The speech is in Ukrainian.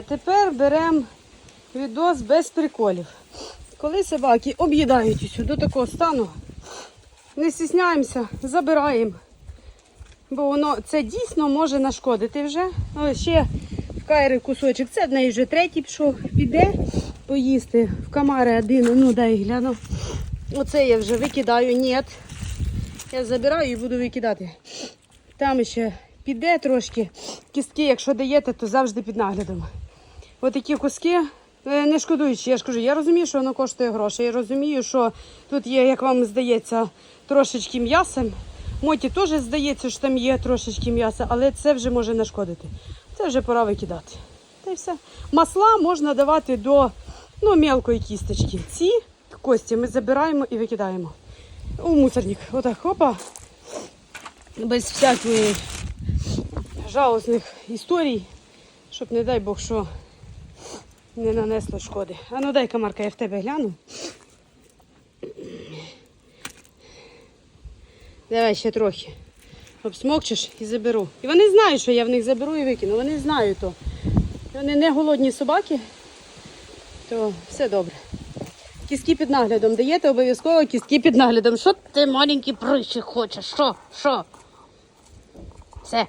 А тепер беремо відос без приколів. Коли собаки об'їдають до такого стану, не стісняємося, забираємо. Бо воно це дійсно може нашкодити вже. Ось ще в Кайри кусочок. Це в неї вже третій пішов. Піде поїсти. В камари один, ну дай гляну. Оце я вже викидаю. Ні. Я забираю і буду викидати. Там ще піде трошки. Кістки, якщо даєте, то завжди під наглядом. Отакі куски. е, Не шкодуючи, я ж кажу, я розумію, що воно коштує грошей. Я розумію, що тут є, як вам здається, трошечки м'яса. Моті теж здається, що там є трошечки м'яса, але це вже може нашкодити. Це вже пора викидати. Та й все. Масла можна давати до ну, мелкої кісточки. Ці кості ми забираємо і викидаємо. У мусорник. Отак, хопа. Без всякої жалосних історій, щоб, не дай Бог, що не нанесло шкоди. А ну дай камарка, я в тебе гляну. Давай ще трохи. Обсмокчеш і заберу. І вони знають, що я в них заберу і викину. Вони знають то. Вони не голодні собаки, то все добре. Кістки під наглядом даєте обов'язково кістки під наглядом. Що ти маленький прищик хочеш? Що? Що? Все.